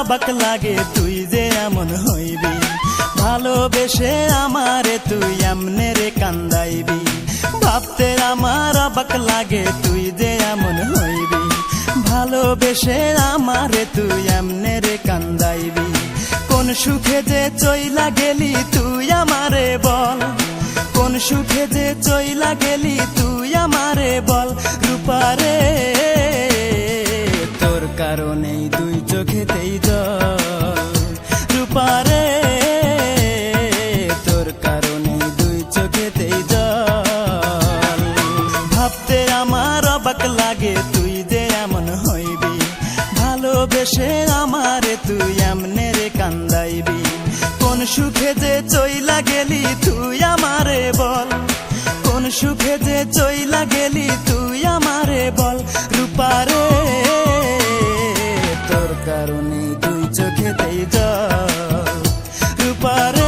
অবাক লাগে, তুই যে এমন হইবি। ভালোবেসে আমারে তুই এমনে রে কান্দাইবি। ভাবতে আমার অবাক লাগে, তুই যে এমন হইবি। ভালোবেসে আমারে তুই এমনে রে কান্দাইবি। কোন সুখে যে চইলা গেলি, তুই আমারে বল। কোন সুখে যে চইলা গেলি, তুই আমারে বল। রূপারে রূপারে তোর কারণেই দুই চোখেতেই জল। ভাবতে আমার অবাক লাগে, তুই যে এমন হইবি। ভালোবেসে আমারে তুই এমনে রে কান্দাইবি। কোন সুখে যে চইলা গেলি, তুই আমারে বল। কোন সুখে যে চইলা গেলি, তুই আমারে রূপারে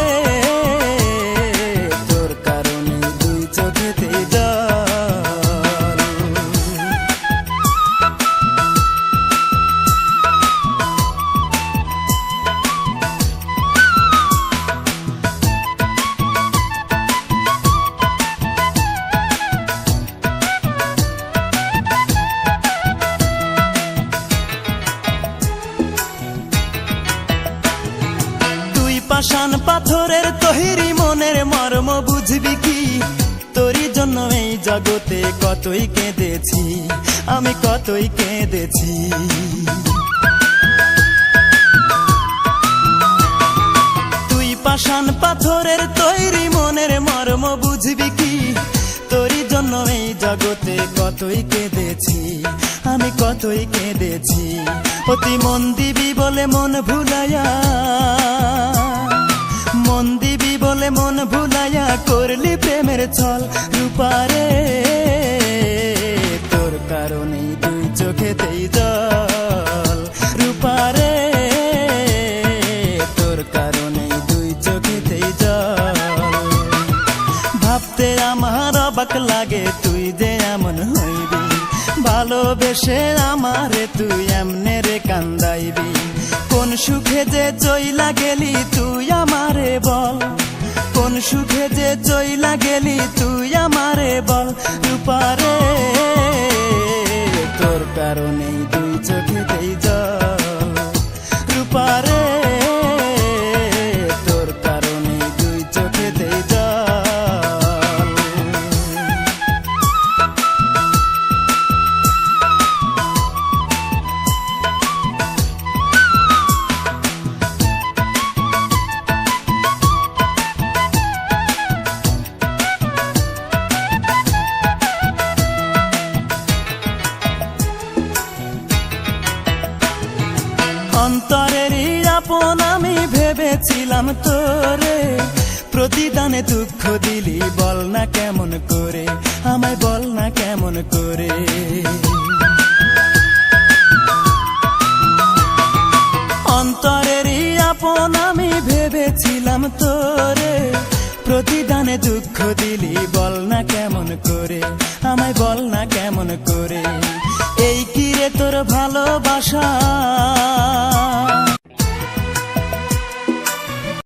পাথরের তহিরি মনের মর্ম বুঝবি কি? তোরই জন্য এই জগতে কতই কেঁদেছি, আমি কতই কেঁদেছি। তুই পাষাণ পাথরের তৈরি মনের মর্ম বুঝবি কি? তোরই জন্য এই জগতে কতই কেঁদেছি, আমি কতই কেঁদেছি। অতি মন দিবি বলে মন ভুলাইয়া মন দিবি বলে মন ভুলাইয়া করলি প্রেমের ছল রূপারে। তোর কারণেই দুই চোখেতেই জল রূপারে। তোর কারণেই দুই চোখে চোখেতেই জল। ভাবতে আমার অবাক লাগে তুই যে এমন হইবি। ভালোবেসে আমারে তুই এমনে রে কান্দাইবি। কোন সুখে যে চইলা গেলি তুই আমারে বল। কোন সুখে যে চইলা গেলি তুই আমারে বল। রূপারে, তোর কারণেই দুই চোখেতেই জল। রূপারে অন্তরের আপন আমি ভেবেছিলাম তোরে। প্রতিদানে দুঃখ দিলি, বল না কেমন করে, আমায় বল না কেমন করে। অন্তরের আপন আমি ভেবেছিলাম তোরে। প্রতিদানে দুঃখ দিলি, বল না কেমন করে, আমায় বল না কেমন করে। এই তোর ভালোবাসা।